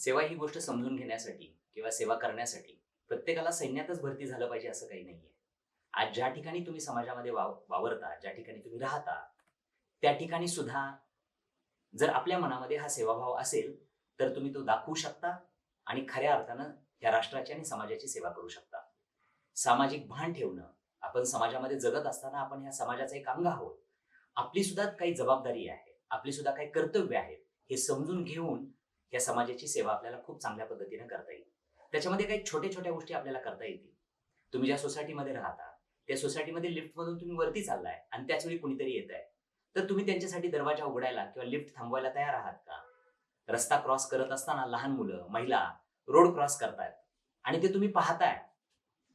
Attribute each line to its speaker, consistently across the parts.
Speaker 1: सेवा ही गोष्ट समजून घेण्यासाठी किंवा सेवा करण्यासाठी प्रत्येकाला सैन्यातच भरती झालं पाहिजे असं काही नाहीये. आज ज्या ठिकाणी तुम्ही समाजामध्ये वाव वावरता ज्या ठिकाणी तुम्ही राहता त्या ठिकाणी सुद्धा जर आपल्या मनामध्ये हा सेवाभाव असेल तर तुम्ही तो दाखवू शकता आणि खऱ्या अर्थानं या राष्ट्राची आणि समाजाची सेवा करू शकता. सामाजिक भान ठेवणं आपण समाजामध्ये जगत असताना आपण ह्या समाजाचा एक अंग आहोत. आपली सुद्धा काही जबाबदारी आहे आपली सुद्धा काही कर्तव्य आहेत हे समजून घेऊन या समाजाची सेवा आपल्याला खूप चांगल्या पद्धतीने करता येईल. त्याच्यामध्ये काही छोट्या छोट्या गोष्टी आपल्याला करता येतील. तुम्ही ज्या सोसायटीमध्ये राहता त्या सोसायटीमध्ये लिफ्टमधून तुम्ही वरती चाललाय आणि त्याच वेळी कुणीतरी येत आहे तर तुम्ही त्यांच्यासाठी दरवाजा उघडायला किंवा लिफ्ट थांबवायला तयार आहात का? रस्ता क्रॉस करत असताना लहान मुलं महिला रोड क्रॉस करतायत आणि ते तुम्ही पाहताय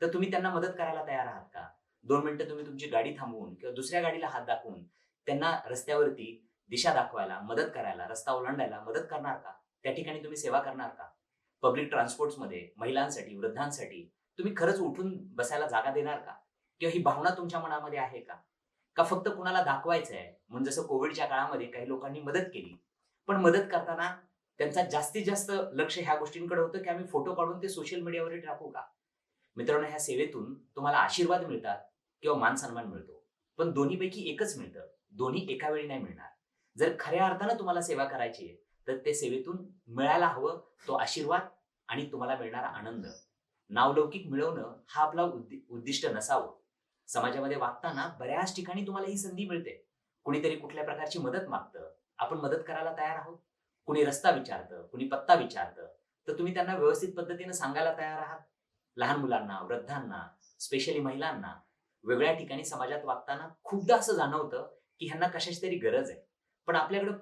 Speaker 1: तर तुम्ही त्यांना मदत करायला तयार आहात का? दोन मिनिटं तुम्ही तुमची गाडी थांबवून किंवा दुसऱ्या गाडीला हात दाखवून त्यांना रस्त्यावरती दिशा दाखवायला मदत करायला रस्ता ओलांडायला मदत करणार का? त्या ठिकाणी तुम्ही सेवा करणार का? पब्लिक ट्रान्सपोर्टमध्ये महिलांसाठी वृद्धांसाठी तुम्ही खरंच उठून बसायला जागा देणार का? किंवा ही भावना तुमच्या मनामध्ये आहे का? का फक्त कुणाला दाखवायचं आहे म्हणून जसं कोविडच्या काळामध्ये काही लोकांनी मदत केली. पण मदत करताना त्यांचा जास्तीत जास्त लक्ष ह्या गोष्टींकडे होतं की आम्ही फोटो काढून ते सोशल मीडियावर टाकू का? मित्रांनो ह्या सेवेतून तुम्हाला आशीर्वाद मिळतात किंवा मान सन्मान मिळतो. पण दोन्हीपैकी एकच मिळतं. दोन्ही एका वेळी नाही मिळणार. जर खऱ्या अर्थानं तुम्हाला सेवा करायची आहे तर ते सेवेतून मिळायला हवं तो आशीर्वाद आणि तुम्हाला मिळणारा आनंद. नावलौकिक मिळवणं हा आपला उद्दि- उद्दिष्ट नसावं. समाजामध्ये वागताना बऱ्याच ठिकाणी तुम्हाला ही संधी मिळते. कुणीतरी कुठल्या प्रकारची मदत मागतं. आपण मदत करायला तयार आहोत. कुणी रस्ता विचारतं कुणी पत्ता विचारतं तर तुम्ही त्यांना व्यवस्थित पद्धतीने सांगायला तयार आहात. लहान मुलांना वृद्धांना स्पेशली महिलांना वेगळ्या ठिकाणी समाजात वागताना खूपदा असं जाणवतं की ह्यांना कशाची तरी गरज आहे. पण आपल्याकडं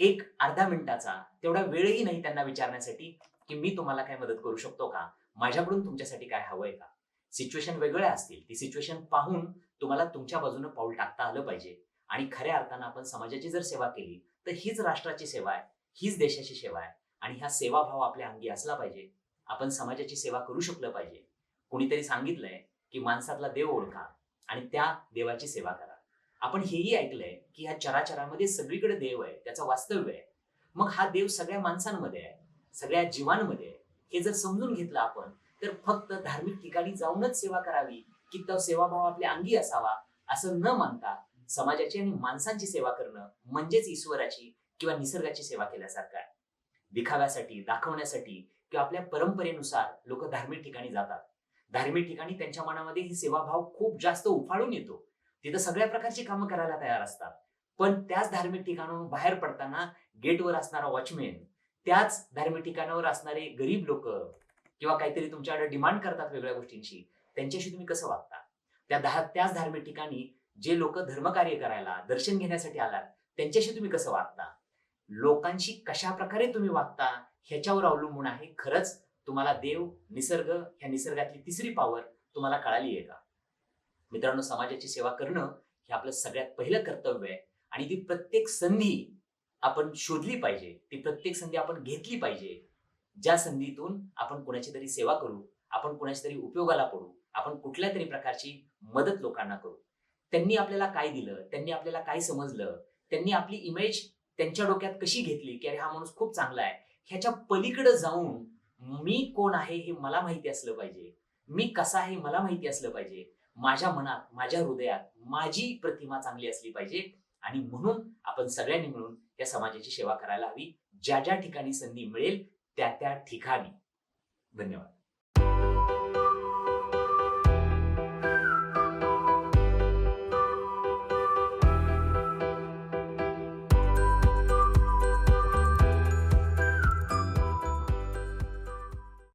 Speaker 1: एक अर्धा मिनिटाचा तेवढा वेळही नाही त्यांना विचारण्यासाठी की मी तुम्हाला काय मदत करू शकतो का? माझ्याकडून तुमच्यासाठी काय हवंय का? सिच्युएशन वेगळ्या असतील. ती सिच्युएशन पाहून तुम्हाला तुमच्या बाजूने पाऊल टाकता आलं पाहिजे. आणि खऱ्या अर्थानं आपण समाजाची जर सेवा केली तर हीच राष्ट्राची सेवा आहे हीच देशाची सेवा आहे. आणि हा सेवाभाव आपल्या अंगी असला पाहिजे. आपण समाजाची सेवा करू शकलं पाहिजे. कुणीतरी सांगितलंय की माणसातला देव ओळखा आणि त्या देवाची सेवा करा. आपण हेही ऐकलंय की ह्या चराचरामध्ये सगळीकडे देव आहे त्याचं वास्तव्य आहे. मग हा देव सगळ्या माणसांमध्ये आहे सगळ्या जीवांमध्ये आहे. हे जर समजून घेतलं आपण तर फक्त धार्मिक ठिकाणी जाऊनच सेवा करावी की तो सेवाभाव आपल्या अंगी असावा असं न मानता समाजाची आणि माणसांची सेवा करणं म्हणजेच ईश्वराची किंवा निसर्गाची सेवा केल्यासारखं आहे. दिखाव्यासाठी दाखवण्यासाठी किंवा आपल्या परंपरेनुसार लोक धार्मिक ठिकाणी जातात. धार्मिक ठिकाणी त्यांच्या मनामध्ये ही सेवाभाव खूप जास्त उफाळून येतो. तिथं सगळ्या प्रकारची कामं करायला तयार असतात. पण त्याच धार्मिक ठिकाणाहून बाहेर पडताना गेटवर असणारा वॉचमॅन त्याच धार्मिक ठिकाणावर असणारे गरीब लोक किंवा काहीतरी तुमच्याकडे डिमांड करतात वेगळ्या गोष्टींची त्यांच्याशी तुम्ही कसं वागता? त्या धा- त्याच धार्मिक ठिकाणी जे लोक धर्मकार्य करायला दर्शन घेण्यासाठी आलात त्यांच्याशी तुम्ही कसं वागता? लोकांशी कशा प्रकारे तुम्ही वागता ह्याच्यावर अवलंबून आहे खरंच तुम्हाला देव निसर्ग ह्या निसर्गातली तिसरी पॉवर तुम्हाला कळाली आहे का? मित्रांनो समाजाची सेवा करणं हे आपलं सगळ्यात पहिलं कर्तव्य आहे. आणि ती प्रत्येक संधी आपण शोधली पाहिजे. ती प्रत्येक संधी आपण घेतली पाहिजे. ज्या संधीतून आपण कुणाची तरी सेवा करू आपण कोणाच्या तरी उपयोगाला पडू आपण कुठल्या तरी प्रकारची मदत लोकांना करू. त्यांनी आपल्याला काय दिलं त्यांनी आपल्याला काय समजलं त्यांनी आपली इमेज त्यांच्या डोक्यात कशी घेतली की अरे हा माणूस खूप चांगला आहे ह्याच्या पलीकडे जाऊन मी कोण आहे हे मला माहिती असलं पाहिजे. मी कसा आहे मला माहिती असलं पाहिजे. माझ्या मनात माझ्या हृदयात माझी प्रतिमा चांगली असली पाहिजे. आणि म्हणून आपण सगळ्यांनी मिळून या समाजाची सेवा करायला हवी. ज्या ज्या ठिकाणी संधी मिळेल त्या त्या ठिकाणी. धन्यवाद.